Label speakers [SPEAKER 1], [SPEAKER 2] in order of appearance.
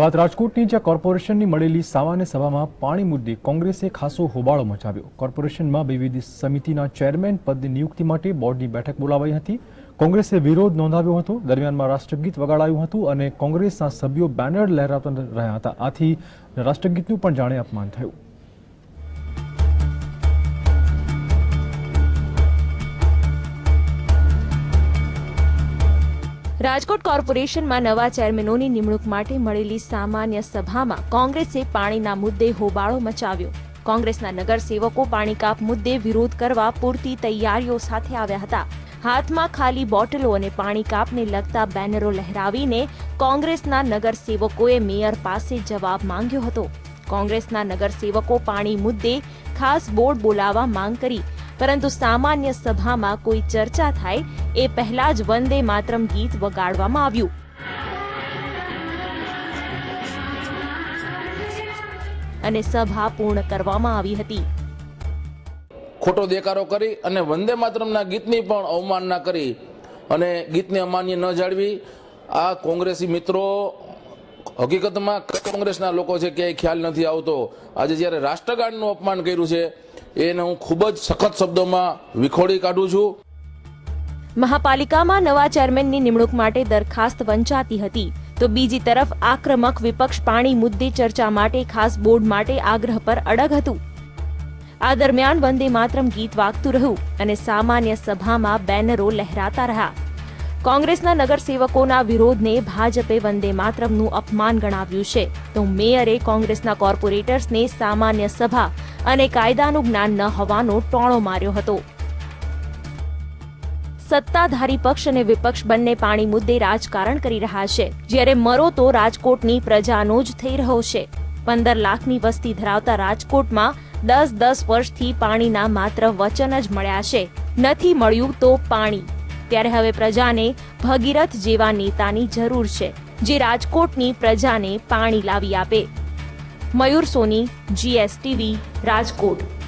[SPEAKER 1] બાદ રાજકોટની જ્યાં કોર્પોરેશનની મળેલી સામાન્ય સભામાં પાણી મુદ્દે કોંગ્રેસે ખાસો હોબાળો મચાવ્યો. કોર્પોરેશનમાં વિવિધ સમિતિના ચેરમેન પદની નિયુક્તિ માટે બોર્ડની બેઠક બોલાવાઈ હતી. કોંગ્રેસે વિરોધ નોંધાવ્યો હતો. દરમિયાનમાં રાષ્ટ્રગીત વગાડાયું હતું અને કોંગ્રેસના સભ્યો બેનર લહેરાવતા રહ્યા હતા. આથી રાષ્ટ્રગીતનું પણ જાણે અપમાન થયું.
[SPEAKER 2] રાજકોટ કોર્પોરેશનમાં નવા ચેરમેનોની નિમણૂક માટે મળેલી સામાન્ય સભામાં કોંગ્રેસે પાણીના મુદ્દે હોબાળો મચાવ્યો. કોંગ્રેસના નગરસેવકો પાણી કાપ મુદ્દે વિરોધ કરવા પૂરતી તૈયારીઓ સાથે આવ્યા હતા. હાથમાં ખાલી બોટલો અને પાણી કાપને લગતા બેનરો લહેરાવીને કોંગ્રેસના નગરસેવકોએ મેયર પાસે જવાબ માંગ્યો હતો. કોંગ્રેસના નગરસેવકો પાણી મુદ્દે ખાસ બોર્ડ બોલાવવા માંગ કરી પરંતુ સામાન્ય સભામાં કોઈ ચર્ચા થાય એ પહેલા જ વંદે માતરમ ગીત વગાડવામાં આવ્યું. અને સભા પૂર્ણ કરવામાં આવી હતી.
[SPEAKER 3] ખોટો દેકારો કરી અને વંદે માતરમના ગીતની પણ અવમાનના કરી અને ગીતને અમાન્ય ન જાળવી. આ કોંગ્રેસી મિત્રો હકીકતમાં કોંગ્રેસના લોકો છે, ક્યાંય ખ્યાલ નથી આવતો. આજે જ્યારે રાષ્ટ્રગાનનું અપમાન કર્યું છે એને હું ખૂબ જ સખત શબ્દોમાં વિખોડી કાઢું છું.
[SPEAKER 2] મહાપાલિકામાં નવા ચેરમેનની નિમણૂક માટે દરખાસ્ત વંચાતી હતી. તો બીજી તરફ આક્રમક વિપક્ષ પાણી મુદ્દે ચર્ચા માટે ખાસ બોર્ડ માટે આગ્રહ પર અડગ હતું. આ દરમિયાન વંદે માતરમ ગીત વાગતું રહ્યું અને સામાન્ય સભામાં બેનરો લહેરાતા રહ્યા. કોંગ્રેસના નગરસેવકોના વિરોધને ભાજપે વંદે માતરમનું અપમાન ગણાવ્યું છે. તો મેયરે કોંગ્રેસના કોર્પોરેટર્સને સામાન્ય સભા અને કાયદાનું જ્ઞાન ન હોવાનો ટોણો માર્યો હતો. સત્તાધારી પક્ષ અને વિપક્ષ બંને પાણી મુદ્દે રાજકારણ કરી રહ્યા છે. જ્યારે મરો તો રાજકોટની પ્રજાનો જ થઈ રહ્યો છે. પંદર લાખની વસ્તી ધરાવતા રાજકોટમાં દસ દસ વર્ષથી પાણીના માત્ર વચન જ મળ્યા છે. નથી મળ્યું તો પાણી. ત્યારે હવે પ્રજાને ભગીરથ જેવા નેતાની જરૂર છે, જે રાજકોટની પ્રજાને પાણી લાવી આપે. મયુર સોની જીએસટીવી રાજકોટ.